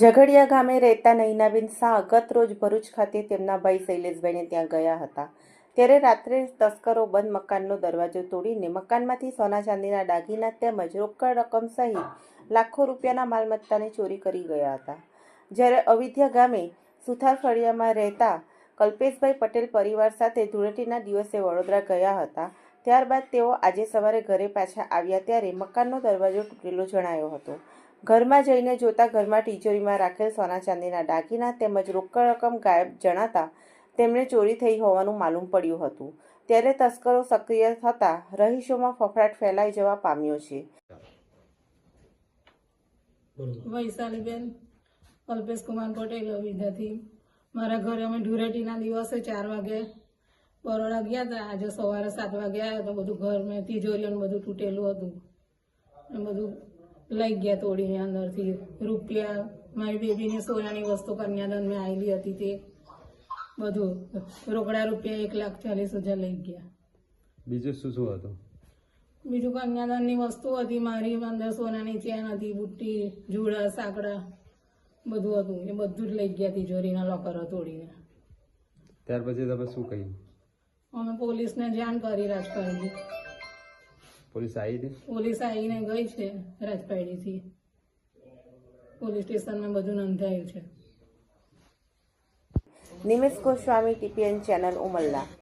ઝઘડિયા ગામે રહેતા નૈનાબેન શાહ ગત રોજ ભરૂચ ખાતે તેમના ભાઈ શૈલેષભાઈને ત્યાં ગયા હતા. ત્યારે રાત્રે તસ્કરો બંધ મકાનનો દરવાજો તોડીને મકાનમાંથી સોના ચાંદીના દાગીના તેમજ રોકડ રકમ સહિત લાખો રૂપિયાના માલમત્તાની ચોરી કરી ગયા હતા. જ્યારે અવિધ્યા ગામે સુથાર ફળિયામાં રહેતા કલ્પેશભાઈ પટેલ પરિવાર સાથે ધૂળેટીના દિવસે વડોદરા ગયા હતા. ત્યારબાદ તેઓ આજે સવારે ઘરે પાછા આવ્યા ત્યારે મકાનનો દરવાજો તૂટેલો જણાયો હતો. ઘરમાં જઈને જોતા ઘરમાં તિજોરીમાં રાખેલ સોના ચાંદીના દાગીના તેમજ રોકડ રકમ ગાયબ જણાતા તેમને ચોરી થઈ હોવાનું માલુમ પડ્યું હતું. ત્યારે તસ્કરો સક્રિય થતા રહીશોમાં ફફડાટ ફેલાઈ જવા પામ્યો છે. વૈશાલીબેન અલ્પેશ કુમાર પટેલ વિદ્યાથી મારા ઘરે અમે ધૂળેટીના દિવસે ચાર વાગે બરોડા ગયા હતા આજે સવારે સાત વાગે આવ્યા તો બધું ઘર મેં તિજોરીઓ ને બધું તૂટેલું હતું. બધું લઈ ગયા તોડીને અંદરથી. રૂપિયા મારી બેબીની સોનાની વસ્તુ કન્યાદાન મેં આવેલી હતી તે. બધું. રોકડા રૂપિયા એક લાખ ચાલીસ હજાર લઈ ગયા. બીજું શું શું હતું? બીજું કન્યાદાનની વસ્તુ હતી મારી અંદર સોનાની ચેન હતી બુટ્ટી જુડા સાંકડા બધું હતું. એ બધું જ લઈ ગયા તિજોરીના લોકરો તોડીને. ત્યાર પછી તમે શું કહ્યું અમે પોલીસને જાણ કરી રાજપારડી પોલીસ આવી પોલીસ આવીને ગઈ છે રાજપાડીથી પોલીસ સ્ટેશનમાં બધું નોંધાયું છે. Nimesh Goswami TPN channel Umalla.